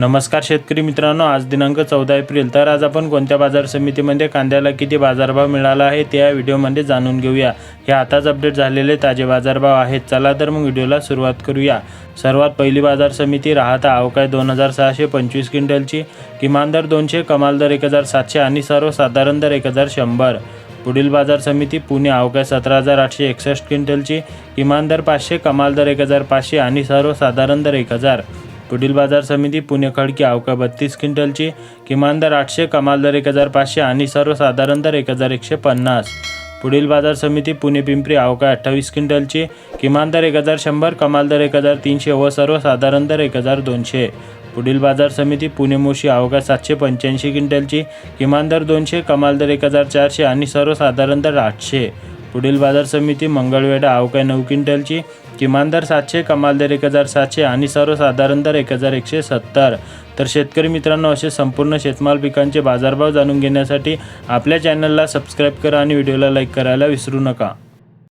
नमस्कार शेतकरी मित्रांनो आज दिनांक चौदा एप्रिल. तर आज आपण कोणत्या बाजार समितीमध्ये कांद्याला किती बाजारभाव मिळाला आहे ते या व्हिडिओमध्ये जाणून घेऊया. हे आताच अपडेट झालेले ताजे बाजारभाव आहेत. चला तर मग व्हिडिओला सुरुवात करूया. सर्वात पहिली बाजार समिती राहता अवकाय दोन हजार सहाशे पंचवीस क्विंटलची. किमान दर दोनशे कमाल दर एक हजार सातशे आणि सर्वसाधारण दर एक हजार शंभर. पुढील बाजार समिती पुणे अवकाय सतरा हजार आठशे एकसष्ट क्विंटलची. किमान दर पाचशे कमाल दर एक हजार पाचशे आणि सर्वसाधारण दर एक हजार. पुढील बाजार समिती पुणे खडकी अवका बत्तीस क्विंटलची किमान दर आठशे कमाल दर एक हजार पाचशे आणि सर्वसाधारण दर एक हजार एकशे पन्नास. पुढील बाजार समिती पुणे पिंपरी अवका अठ्ठावीस क्विंटलची किमान दर एक हजार शंभर कमाल दर एक हजार तीनशे व सर्वसाधारण दर एक हजार दोनशे. पुढील बाजार समिती पुणे मोशी अवकाळ सातशे पंच्याऐंशी क्विंटलची किमान दर दोनशे कमाल दर एक हजार चारशे आणि सर्वसाधारण दर आठशे. पुढील बाजार समिती मंगळवेढा अवकाय नऊ क्विंटलची किमान दर सातशे कमाल दर एक हजार सातशे आणि सर्वसाधारण दर एक हजार एकशे सत्तर. तर शेतकरी मित्रांनो असे संपूर्ण शेतमाल पिकांचे बाजारभाव जाणून घेण्यासाठी आपल्या चॅनलला सबस्क्राईब करा आणि व्हिडिओला लाईक करायला विसरू नका.